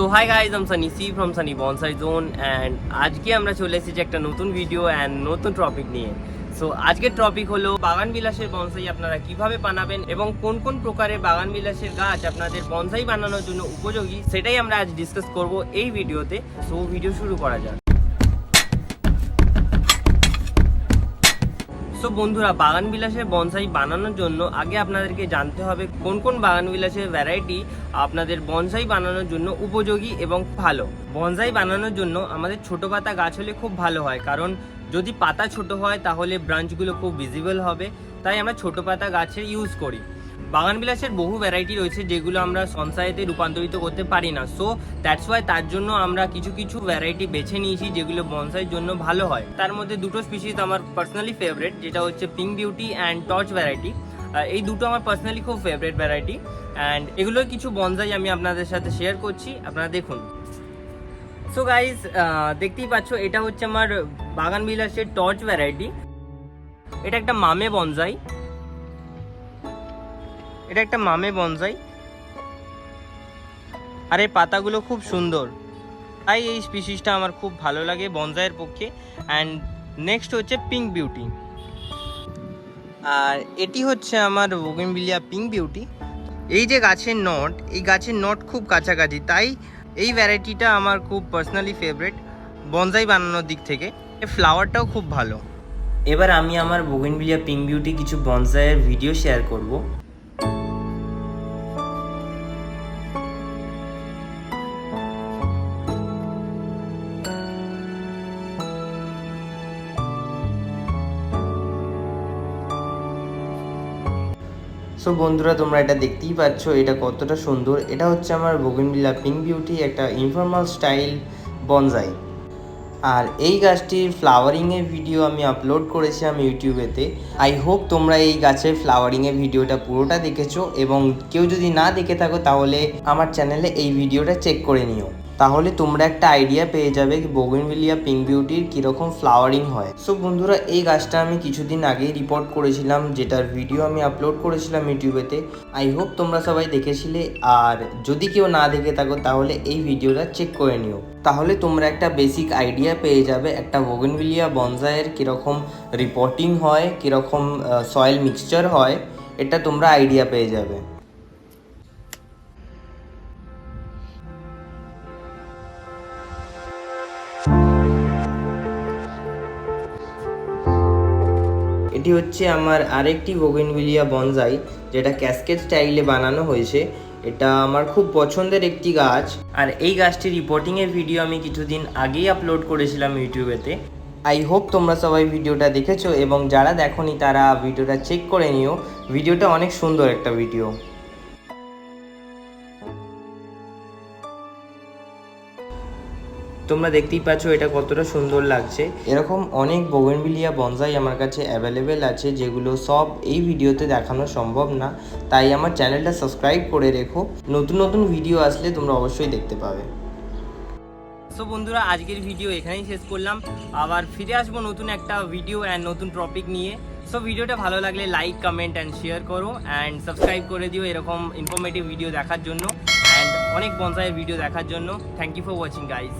So hi guys I'm Sunny C from Sunny bonsai zone and আজকে আমরা চলে এসেছি একটা নতুন ভিডিও অ্যান্ড নতুন টপিক নিয়ে। সো আজকের টপিক হলো বাগান বিলাসের বনসাই আপনারা কীভাবে বানাবেন এবং কোন কোন প্রকারের বাগান বিলাসের গাছ আপনাদের বনসাই বানানোর জন্য উপযোগী, সেটাই আমরা আজ ডিসকাস করব এই ভিডিওতে সো ভিডিও শুরু করা যাক। সো বন্ধুরা, বাগান বিলাসের বনসাই বানানোর জন্য আগে আপনাদেরকে জানতে হবে কোন কোন বাগান বিলাসের ভ্যারাইটি আপনাদের বনসাই বানানোর জন্য উপযোগী এবং ভালো। বনসাই বানানোর জন্য আমাদের ছোট পাতা গাছ হলে খুব ভালো হয়, কারণ যদি পাতা ছোট হয় তাহলে ব্রাঞ্চগুলো খুব ভিজিবল হবে, তাই আমরা ছোট পাতা গাছের ইউজ করি। বাগান বিলাসের বহু ভ্যারাইটি রয়েছে যেগুলো আমরা সনসাইতে রূপান্তরিত করতে পারি না। সো দ্যাটস ওয়াই তার জন্য আমরা কিছু কিছু ভ্যারাইটি বেছে নিয়েছি যেগুলো বনসাইয়ের জন্য ভালো হয়। তার মধ্যে দুটো স্পিসিস আমার পার্সোনালি ফেভারিট যেটা হচ্ছে pink beauty and torch variety এই দুটো আমার পার্সোনালি খুব ফেভারিট ভ্যারাইটি অ্যান্ড এগুলোর কিছু বনসাই আমি আপনাদের সাথে শেয়ার করছি। আপনারা দেখুন। সো গাইজ দেখতেই পাচ্ছ, এটা হচ্ছে আমার বাগান বিলাসের টর্চ ভ্যারাইটি এটা একটা মামে বনসাই এটা একটা মামে বনসাই আর এই পাতাগুলো খুব সুন্দর। তাই এই স্পিসিসটা আমার খুব ভালো লাগে বনসাইয়ের পক্ষে। অ্যান্ড নেক্সট হচ্ছে পিঙ্ক বিউটি আর এটি হচ্ছে আমার বোগেনভিলিয়া পিঙ্ক বিউটি এই যে গাছের নট, এই গাছের নট খুব কাছাকাছি। তাই এই ভ্যারাইটিটা আমার খুব পার্সোনালি ফেভারেট বনসাই বানানোর দিক থেকে। এই ফ্লাওয়ারটাও খুব ভালো। এবার আমি আমার বোগেনভিলিয়া পিঙ্ক বিউটি কিছু বনসাইয়ের ভিডিও শেয়ার করব। সো বন্ধুরা, তোমরা এটা দেখতেই পাচ্ছ, এটা কতটা সুন্দর। এটা হচ্ছে আমার বোগেনভিলা পিঙ্ক বিউটি একটা ইনফর্মাল স্টাইল বনজাই আর এই গাছটির ফ্লাওয়ারিংয়ের ভিডিও আমি আপলোড করেছিলাম ইউটিউবেতে আই হোপ তোমরা এই গাছের ফ্লাওয়ারিংয়ের ভিডিওটা পুরোটা দেখেছ এবং কেউ যদি না দেখে থাকো, তাহলে আমার চ্যানেলে এই ভিডিওটা চেক করে নিও। তাহলে তোমরা একটা আইডিয়া পেয়ে যাবে কি বোগেনভিলিয়া পিঙ্ক বিউটির কীরকম ফ্লাওয়ারিং হয়। সো বন্ধুরা, এই গাছটা আমি কিছুদিন আগেই রিপোর্ট করেছিলাম, যেটার ভিডিও আমি আপলোড করেছিলাম ইউটিউবেতে আই হোপ তোমরা সবাই দেখেছিলে, আর যদি কেউ না দেখে থাকো, তাহলে এই ভিডিওটা চেক করে নিও। তাহলে তোমরা একটা বেসিক আইডিয়া পেয়ে যাবে, একটা বোগেনভিলিয়া বনসাইয়ের কীরকম রিপোর্টিং হয়, কীরকম সয়েল মিক্সচার হয়, এটা তোমরা আইডিয়া পেয়ে যাবে। এটি হচ্ছে আমার আরেকটি বোগেনভিলিয়া বনজাই যেটা ক্যাসকেট স্টাইলে বানানো হয়েছে। এটা আমার খুব পছন্দের একটি গাছ। আর এই গাছটি রিপোর্টিংয়ের ভিডিও আমি কিছুদিন আগেই আপলোড করেছিলাম ইউটিউবেতে। আই হোপ তোমরা সবাই ভিডিওটা দেখেছ এবং যারা দেখোনি, তারা ভিডিওটা চেক করে নিও। ভিডিওটা অনেক সুন্দর একটা ভিডিও তোমরা দেখতেই পাচ্ছ এটা কতটা সুন্দর লাগছে। এরকম অনেক বোগেনভিলিয়া বনসাই আমার কাছে অ্যাভেলেবেল আছে যেগুলো সব এই ভিডিওতে দেখানো সম্ভব না। তাই আমার চ্যানেলটা সাবস্ক্রাইব করে রেখো। নতুন নতুন ভিডিও আসলে তোমরা অবশ্যই দেখতে পাবে। সো বন্ধুরা আজকের ভিডিও এখানেই শেষ করলাম। আবার ফিরে আসব নতুন একটা ভিডিও অ্যান্ড নতুন টপিক নিয়ে। সো ভিডিওটা ভালো লাগলে লাইক কমেন্ট অ্যান্ড শেয়ার করো। অ্যান্ড সাবস্ক্রাইব করে দিও এরকম ইনফরমেটিভ ভিডিও দেখার জন্য। অ্যান্ড অনেক বনসাইয়ের ভিডিও দেখার জন্য। Thank you for watching guys